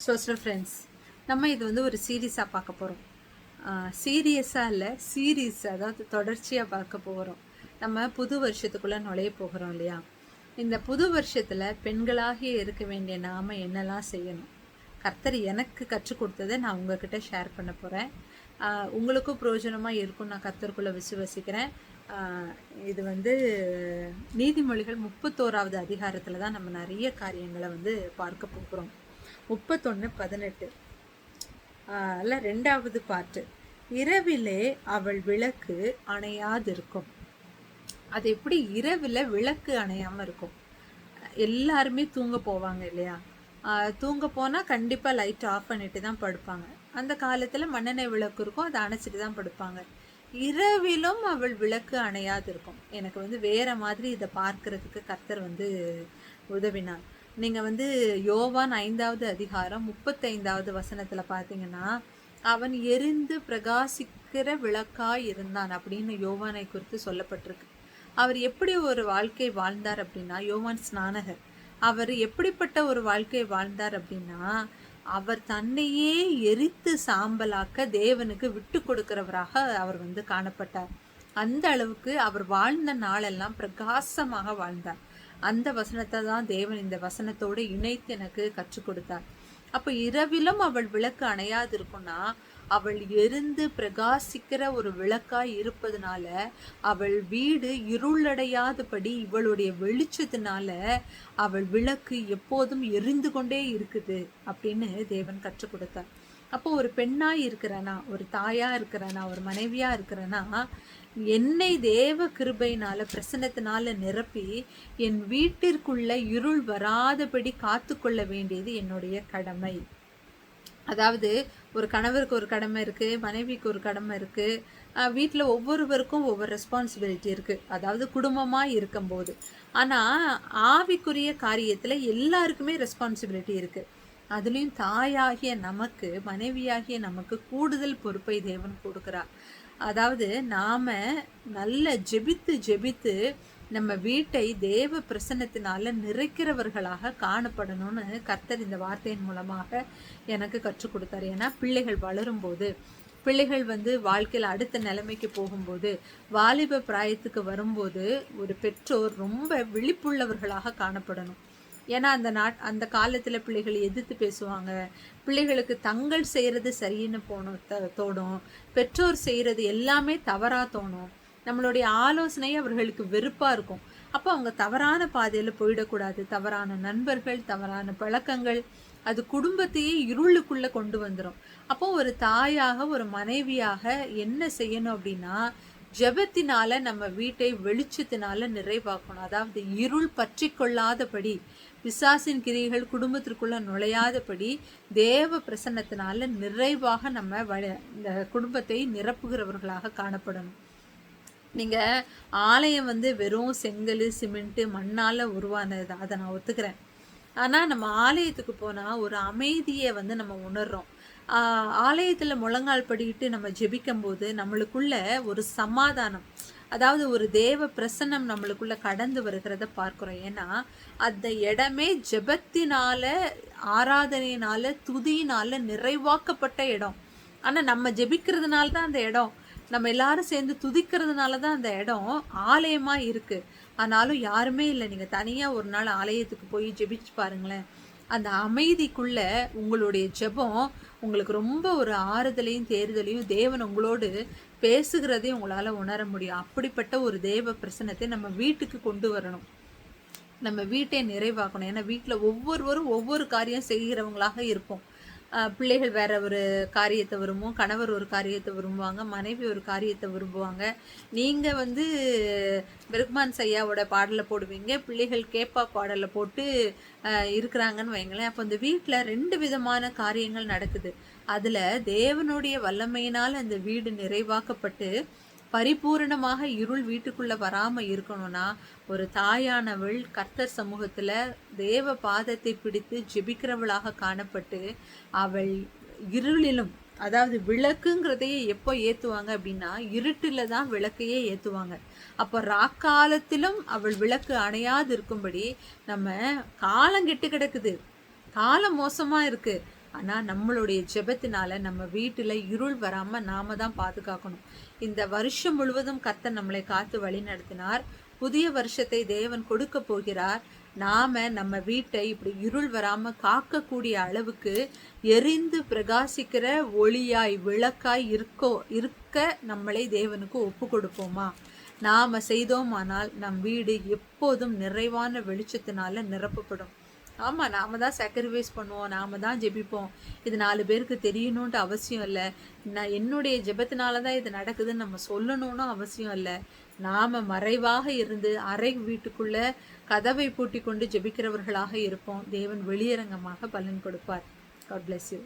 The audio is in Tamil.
சோஸ்டர் ஃப்ரெண்ட்ஸ் நம்ம இது வந்து ஒரு சீரீஸாக பார்க்க போகிறோம் சீரியஸாக இல்லை சீரீஸ் அதாவது தொடர்ச்சியாக பார்க்க போகிறோம் நம்ம புது வருஷத்துக்குள்ளே நுழைய போகிறோம் இல்லையா? இந்த புது வருஷத்தில் பெண்களாகிய இருக்க வேண்டிய நாம் என்னெல்லாம் செய்யணும்? கர்த்தர் எனக்கு கற்றுக் கொடுத்ததை நான் உங்ககிட்ட ஷேர் பண்ண போகிறேன் உங்களுக்கும் பிரயோஜனமாக இருக்கும் நான் கர்த்தருக்குள்ளே விசுவசிக்கிறேன். ஆஹ் இது வந்து நீதிமொழிகள் முப்பத்தோராவது அதிகாரத்தில் தான் நம்ம நிறைய காரியங்களை வந்து பார்க்க போகிறோம். முப்பத்தொன்று பதினெட்டு. அல்ல ரெண்டாவது பாட்டு. இரவிலே அவள் விளக்கு அணையாதிருக்கும். அது எப்படி இரவில் விளக்கு அணையாமல் இருக்கும்? எல்லாருமே தூங்க போவாங்க இல்லையா? தூங்க போனால் கண்டிப்பாக லைட் ஆஃப் பண்ணிட்டு தான் படுப்பாங்க. அந்த காலத்தில் மண்ணெண்ணெய் விளக்கு இருக்கும் அதை அணைச்சிட்டு தான் படுப்பாங்க. இரவிலும் அவள் விளக்கு அணையாது இருக்கும் எனக்கு வந்து வேற மாதிரி இதை பார்க்கறதுக்கு கர்த்தர் வந்து உதவினார். நீங்கள் வந்து யோவான் ஐந்தாவது அதிகாரம் முப்பத்தைந்தாவது வசனத்தில் பார்த்தீங்கன்னா அவன் எரிந்து பிரகாசிக்கிற விளக்காய் இருந்தான் அப்படின்னு யோவானை குறித்து சொல்லப்பட்டிருக்கு. அவர் எப்படி ஒரு வாழ்க்கை வாழ்ந்தார் அப்படின்னா யோவான் ஸ்நானகர். அவர் எப்படிப்பட்ட ஒரு வாழ்க்கை வாழ்ந்தார் அப்படின்னா அவர் தன்னையே எரித்து சாம்பலாக்க தேவனுக்கு விட்டு கொடுக்கிறவராக அவர் வந்து காணப்பட்டார். அந்த அளவுக்கு அவர் வாழ்ந்த நாளெல்லாம் பிரகாசமாக வாழ்ந்தார். அந்த வசனத்தை தான் தேவன் இந்த வசனத்தோடு இணைத்து எனக்கு கற்றுக் கொடுத்தார். அப்போ இரவிலும் அவள் விளக்கு அணையாது இருக்கும்னா அவள் எரிந்து பிரகாசிக்கிற ஒரு விளக்காய் இருப்பதுனால அவள் வீடு இருளடையாதபடி இவளுடைய வெளிச்சத்தினால அவள் விளக்கு எப்போதும் எரிந்து கொண்டே இருக்குது அப்படின்னு தேவன் கற்றுக் கொடுத்தார். அப்போ ஒரு பெண்ணாய் இருக்கிறனா ஒரு தாயா இருக்கிறனா ஒரு மனைவியா இருக்கிறனா என்னை தேவ கிருபையினால பிரசன்னத்தினால நிரப்பி என் வீட்டிற்குள்ள இருள் வராதபடி காத்துக்கொள்ள வேண்டியது என்னுடைய கடமை. அதாவது ஒரு கணவருக்கு ஒரு கடமை இருக்குது மனைவிக்கு ஒரு கடமை இருக்குது வீட்டில் ஒவ்வொருவருக்கும் ஒவ்வொரு ரெஸ்பான்சிபிலிட்டி இருக்குது அதாவது குடும்பமாக இருக்கும்போது. ஆனால் ஆவிக்குரிய காரியத்தில் எல்லாருக்குமே ரெஸ்பான்சிபிலிட்டி இருக்குது அதுலேயும் தாயாகிய நமக்கு மனைவியாகிய நமக்கு கூடுதல் பொறுப்பை தேவன் கொடுக்குறார். அதாவது நாம் நல்ல ஜெபித்து ஜெபித்து நம்ம வீட்டை தேவ பிரசன்னத்தினால நிறைக்கிறவர்களாக காணப்படணும்னு கர்த்தர் இந்த வார்த்தையின் மூலமாக எனக்கு கற்றுக் கொடுத்தார். ஏன்னா பிள்ளைகள் வளரும்போது பிள்ளைகள் வந்து வாழ்க்கையில் அடுத்த நிலைமைக்கு போகும்போது வாலிப பிராயத்துக்கு வரும்போது ஒரு பெற்றோர் ரொம்ப விழிப்புள்ளவர்களாக காணப்படணும். ஏன்னா அந்த நாட் அந்த காலத்தில் பிள்ளைகள் எதிர்த்து பேசுவாங்க. பிள்ளைகளுக்கு தங்கள் செய்கிறது சரின்னு போகணும் த தோணும். பெற்றோர் செய்கிறது எல்லாமே தவறாக தோணும். நம்மளுடைய ஆலோசனை அவர்களுக்கு வெறுப்பாக இருக்கும். அப்போ அவங்க தவறான பாதையில் போயிடக்கூடாது. தவறான நண்பர்கள் தவறான பழக்கங்கள் அது குடும்பத்தையே இருளுக்குள்ளே கொண்டு வந்துடும் அப்போ ஒரு தாயாக ஒரு மனைவியாக என்ன செய்யணும் அப்படின்னா ஜெபத்தினால நம்ம வீட்டை வெளிச்சத்தினால நிறைவாக்கணும். அதாவது இருள் பற்றி கொள்ளாதபடி பிசாசின் கிரிகள் குடும்பத்திற்குள்ள நுழையாதபடி தேவ பிரசன்னத்தினால நிறைவாக நம்ம வ இந்த குடும்பத்தை நிரப்புகிறவர்களாக காணப்படணும். நீங்கள் ஆலயம் வந்து வெறும் செங்கல் சிமெண்ட்டு மண்ணால் உருவானது அதை நான் ஒத்துக்கிறேன். ஆனால் நம்ம ஆலயத்துக்கு போனால் ஒரு அமைதியை வந்து நம்ம உணர்றோம். ஆலயத்தில் முழங்கால் படிக்கிட்டு நம்ம ஜெபிக்கும் போது நம்மளுக்குள்ள ஒரு சமாதானம் அதாவது ஒரு தேவ பிரசன்னம் நம்மளுக்குள்ள கடந்து வருகிறத பார்க்குறோம். ஏன்னா அந்த இடமே ஜெபத்தினால ஆராதனையினால துதியினால நிறைவாக்கப்பட்ட இடம். ஆனால் நம்ம ஜெபிக்கிறதுனால தான் அந்த இடம். நம்ம எல்லாரும் சேர்ந்து துதிக்கிறதுனால தான் அந்த இடம் ஆலயமாக இருக்குது ஆனாலும் யாருமே இல்லை. நீங்கள் தனியாக ஒரு நாள் ஆலயத்துக்கு போய் ஜெபிச்சு பாருங்களேன். அந்த அமைதிக்குள்ள உங்களுடைய ஜெபம் உங்களுக்கு ரொம்ப ஒரு ஆறுதலையும் தேறுதலையும் தேவன் உங்களோடு பேசுகிறதையும் உங்களால் உணர முடியும். அப்படிப்பட்ட ஒரு தேவ பிரசனத்தை நம்ம வீட்டுக்கு கொண்டு வரணும். நம்ம வீட்டை நிறைவாக்கணும். ஏன்னா வீட்டில் ஒவ்வொருவரும் ஒவ்வொரு காரியம் செய்கிறவங்களாக இருப்போம். பிள்ளைகள் வேற ஒரு காரியத்தை விரும்பும் கணவர் ஒரு காரியத்தை விரும்புவாங்க மனைவி ஒரு காரியத்தை விரும்புவாங்க. நீங்கள் வந்து பெருக்மான் சையாவோட பாடலை போடுவீங்க பிள்ளைகள் கேப்பா பாடலை போட்டு இருக்கிறாங்கன்னு வைங்களேன். அப்போ இந்த வீட்டில் ரெண்டு விதமான காரியங்கள் நடக்குது. அதில் தேவனுடைய வல்லமையினால் அந்த வீடு நிறைவாக்கப்பட்டு பரிபூரணமாக இருள் வீட்டுக்குள்ள வராம இருக்கணும்னா ஒரு தாயானவள் கர்த்தர் சமூகத்துல தேவ பாதத்தை பிடித்து ஜெபிக்கிறவளாக காணப்பட்டு அவள் இருளிலும் அதாவது விளக்குங்கிறதையே எப்போ ஏற்றுவாங்க அப்படின்னா இருட்டில் தான் விளக்கையே ஏற்றுவாங்க அப்போ ராக்காலத்திலும் அவள் விளக்கு அணையாது இருக்கும்படி நம்ம காலம் கெட்டு கிடக்குது. காலம் மோசமாக இருக்குது ஆனால் நம்மளுடைய ஜெபத்தினால நம்ம வீட்டில் இருள் வராமல் நாம தான் பாதுகாக்கணும். இந்த வருஷம் முழுவதும் கத்த நம்மளை காத்து வழி நடத்தினார். புதிய வருஷத்தை தேவன் கொடுக்க போகிறார். நாம நம்ம வீட்டை இப்படி இருள் வராம காக்கக்கூடிய அளவுக்கு எரிந்து பிரகாசிக்கிற ஒளியாய் விளக்காய் இருக்கோ இருக்க நம்மளை தேவனுக்கு ஒப்பு கொடுப்போமா? நாம செய்தோமானால் நம் வீடு எப்போதும் நிறைவான வெளிச்சத்தினால நிரப்பப்படும். ஆமாம் நாம தான் சாக்ரிஃபைஸ் பண்ணுவோம் நாம தான் ஜெபிப்போம். இது நாலு பேருக்கு தெரியணுன்ட்டு அவசியம் இல்லை. நான் என்னுடைய ஜெபத்தினால தான் இது நடக்குதுன்னு நம்ம சொல்லணும்னு அவசியம் இல்லை. நாம் மறைவாக இருந்து அறை வீட்டுக்குள்ளே கதவை பூட்டி கொண்டு ஜெபிக்கிறவர்களாக இருப்போம். தேவன் வெளியரங்கமாக பலன் கொடுப்பார். God bless you